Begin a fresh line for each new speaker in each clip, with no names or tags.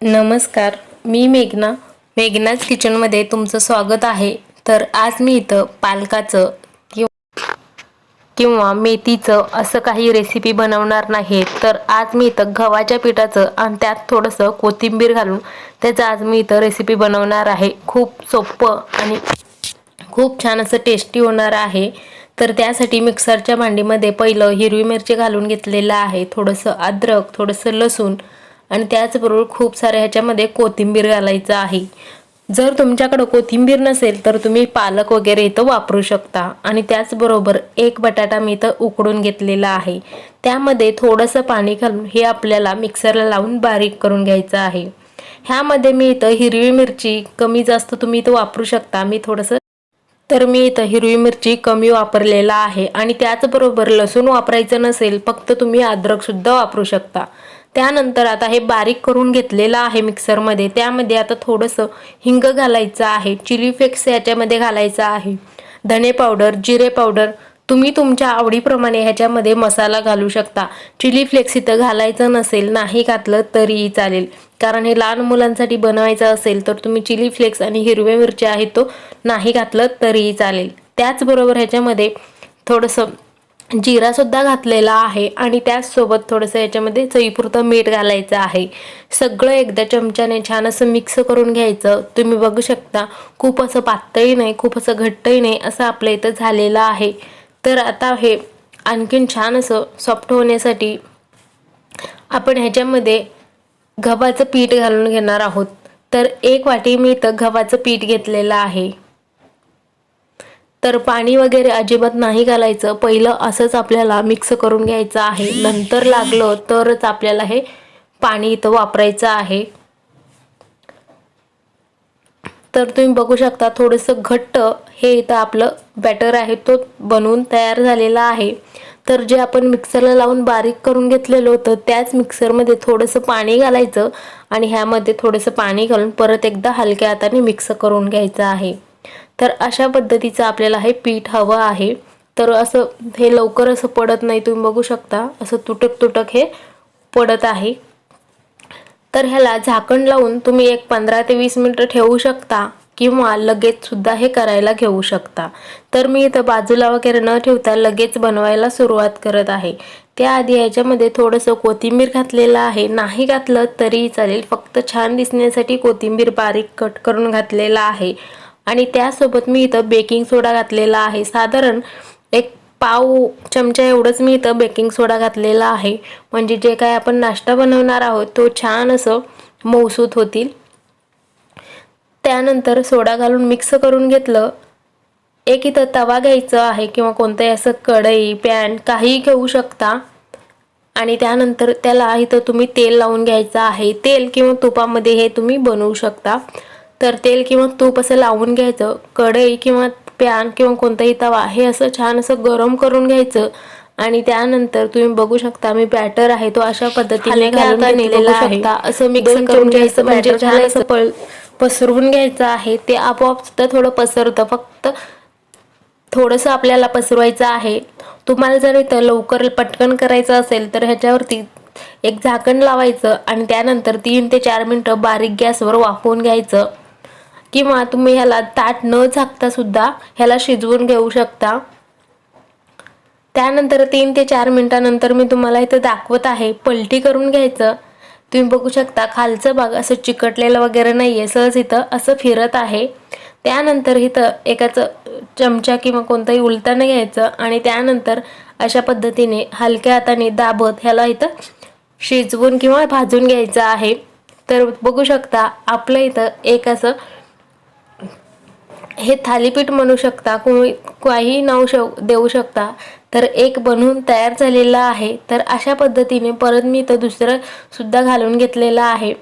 नमस्कार मी मेघना. मेघनाच किचनमध्ये तुमचं स्वागत आहे. तर आज मी इथं पालकाचं किंवा किंवा मेथीचं असं काही रेसिपी बनवणार नाही. तर आज मी इथं गव्हाच्या पिठाचं आणि त्यात थोडंसं कोथिंबीर घालून त्याचं आज मी इथं रेसिपी बनवणार आहे. खूप सोपं आणि खूप छान असं टेस्टी होणार आहे. तर त्यासाठी मिक्सरच्या भांडीमध्ये पहिलं हिरवी मिरची घालून घेतलेलं आहे. थोडंसं अद्रक थोडंसं लसूण आणि त्याचबरोबर खूप साऱ्या ह्याच्यामध्ये कोथिंबीर घालायचं आहे. जर तुमच्याकडं कोथिंबीर नसेल तर तुम्ही पालक वगैरे इथं वापरू शकता. आणि त्याचबरोबर एक बटाटा मी इथं उकडून घेतलेला आहे. त्यामध्ये थोडंसं पाणी घालून हे आपल्याला मिक्सरला लावून बारीक करून घ्यायचं आहे. ह्यामध्ये मी इथं हिरवी मिरची कमी जास्त तुम्ही इथं वापरू शकता. मी थोडंसं तर मी इथं हिरवी मिरची कमी वापरलेला आहे. आणि त्याचबरोबर लसूण वापरायचं नसेल फक्त तुम्ही अद्रकसुद्धा वापरू शकता. त्यानंतर आता हे बारीक करून घेतलेलं आहे मिक्सरमध्ये. त्यामध्ये आता थोडंसं हिंग घालायचं आहे चिली फ्लेक्स याच्यामध्ये घालायचं आहे धने पावडर जिरे पावडर. तुम्ही तुमच्या आवडीप्रमाणे ह्याच्यामध्ये मसाला घालू शकता. चिली फ्लेक्स इथं घालायचं नसेल नाही घातलं तरीही चालेल. कारण हे लहान मुलांसाठी बनवायचं असेल तर तुम्ही चिली फ्लेक्स आणि हिरव्या मिरच्या आहे तो नाही घातलं तरीही चालेल. त्याचबरोबर ह्याच्यामध्ये थोडंसं जिरासुद्धा घातलेला आहे आणि त्याचसोबत थोडंसं याच्यामध्ये चवीपुरतं मीठ घालायचं आहे. सगळं एकदा चमच्याने छान असं मिक्स करून घ्यायचं. तुम्ही बघू शकता खूप असं पातळी नाही खूप असं घट्टही नाही असं आपल्या इथं झालेलं आहे. तर आता हे आणखीन छान असं सॉफ्ट होण्यासाठी आपण ह्याच्यामध्ये गव्हाचं पीठ घालून घेणार आहोत. तर एक वाटी मी इथं गव्हाचं पीठ घेतलेलं आहे. तर पाणी वगैरे अजिबात नाही घालायचं. पहिलं असंच आपल्याला मिक्स करून घ्यायचं आहे. नंतर लागलं तरच आपल्याला हे पाणी इथं वापरायचं आहे. तर तुम्ही बघू शकता थोडंसं घट्ट हे इथं आपलं बॅटर आहे तो बनवून तयार झालेला आहे. तर जे आपण मिक्सरला लावून बारीक करून घेतलेलं होतं त्याच मिक्सरमध्ये थोडंसं पाणी घालायचं आणि ह्यामध्ये थोडंसं पाणी घालून परत एकदा हलक्या हाताने मिक्स करून घ्यायचं आहे. तर अशा पद्धतीचं आपल्याला हे पीठ हवं आहे. तर असं हे लवकर असं पडत नाही तुम्ही बघू शकता. असं तुटक तुटक हे पडत आहे. तर ह्याला झाकण लावून तुम्ही एक पंधरा ते वीस मिनटं ठेवू शकता किंवा लगेच सुद्धा हे करायला घेऊ शकता. तर मी इथं बाजूला वगैरे न ठेवता लगेच बनवायला सुरुवात करत आहे. त्याआधी याच्यामध्ये थोडंसं कोथिंबीर घातलेलं आहे. नाही घातलं तरी चालेल. फक्त छान दिसण्यासाठी कोथिंबीर बारीक कट करून घातलेला आहे. आणि त्यासोबत मी इथं बेकिंग सोडा घातलेला आहे. साधारण एक पाव चमचा एवढंच मी इथं बेकिंग सोडा घातलेला आहे. म्हणजे जे काय आपण नाश्ता बनवणार आहोत तो छान असं मौसूत होतील. त्यानंतर सोडा घालून मिक्स करून घेतलं. एक इथं तवा घ्यायचं आहे किंवा कोणतंही असं कढई पॅन काहीही घेऊ शकता. आणि त्यानंतर त्याला इथं तुम्ही तेल लावून घ्यायचं आहे. तेल किंवा तुपामध्ये हे तुम्ही बनवू शकता. तर तेल किंवा तूप असं लावून घ्यायचं कढई किंवा पॅन किंवा कोणताही तवा हे असं छान असं गरम करून घ्यायचं. आणि त्यानंतर तुम्ही बघू शकता मी बॅटर आहे तो अशा पद्धतीने असं मिक्स करून घ्यायचं म्हणजे छान असं पळ पसरवून घ्यायचं आहे. ते आपोआप सुद्धा थोडं पसरतं. फक्त थोडंसं आपल्याला पसरवायचं आहे. तुम्हाला जर इथं लवकर पटकन करायचं असेल तर ह्याच्यावरती एक झाकण लावायचं आणि त्यानंतर तीन ते चार मिनटं बारीक गॅसवर वाफवून घ्यायचं. किंवा तुम्ही ह्याला ताट न झाकता सुद्धा ह्याला शिजवून घेऊ शकता. त्यानंतर तीन ते चार मिनटानंतर मी तुम्हाला इथं दाखवत आहे. पलटी करून घ्यायचं. तुम्ही बघू शकता खालचं भाग असं चिकटलेलं वगैरे नाही आहे सहज इथं असं फिरत आहे. त्यानंतर इथं एकाचं चमचा किंवा कोणतंही उलटानं घ्यायचं आणि त्यानंतर अशा पद्धतीने हलक्या हाताने दाबत ह्याला इथं शिजवून किंवा भाजून घ्यायचं आहे. तर बघू शकता आपलं इथं एक असं हे थालीपीठ म्हणू शकता कोणी काही नाव शक देऊ शकता तर एक बनवून तयार झालेला आहे. तर अशा पद्धतीने परत मी तर दुसरं सुद्धा घालून घेतलेलं आहे.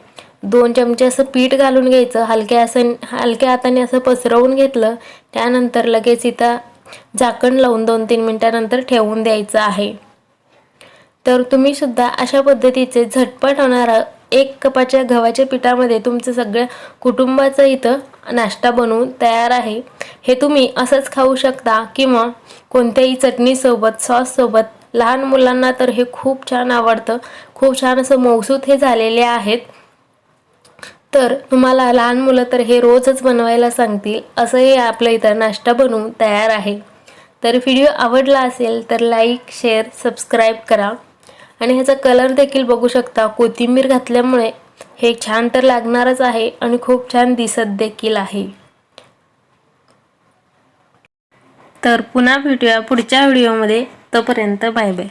दोन चमचे असं पीठ घालून घ्यायचं हलक्या असं हलक्या हाताने असं पसरवून घेतलं त्यानंतर लगेच इथं झाकण लावून दोन तीन मिनटानंतर ठेवून द्यायचं आहे. तर तुम्ही सुद्धा अशा पद्धतीचे झटपट होणारं एक कपाच्या गव्हाच्या पिठामध्ये तुमचं सगळ्या कुटुंबाचं इथं नाश्ता बनवून तयार आहे. हे तुम्ही असंच खाऊ शकता किंवा कोणत्याही चटणीसोबत सॉससोबत लहान मुलांना तर हे खूप छान आवडतं. खूप छान असं मौसूत हे झालेले आहेत. तर तुम्हाला लहान मुलं तर हे रोजच बनवायला सांगतील असं हे आपलं इथं नाश्ता बनवून तयार आहे. तर व्हिडिओ आवडला असेल तर लाईक शेअर सबस्क्राईब करा. आणि ह्याचा कलर देखील बघू शकता. कोथिंबीर घातल्यामुळे हे छान तर लागणारच आहे आणि खूप छान दिसत देखील आहे. तर पुन्हा भेटूया पुढच्या व्हिडिओमध्ये तोपर्यंत बाय बाय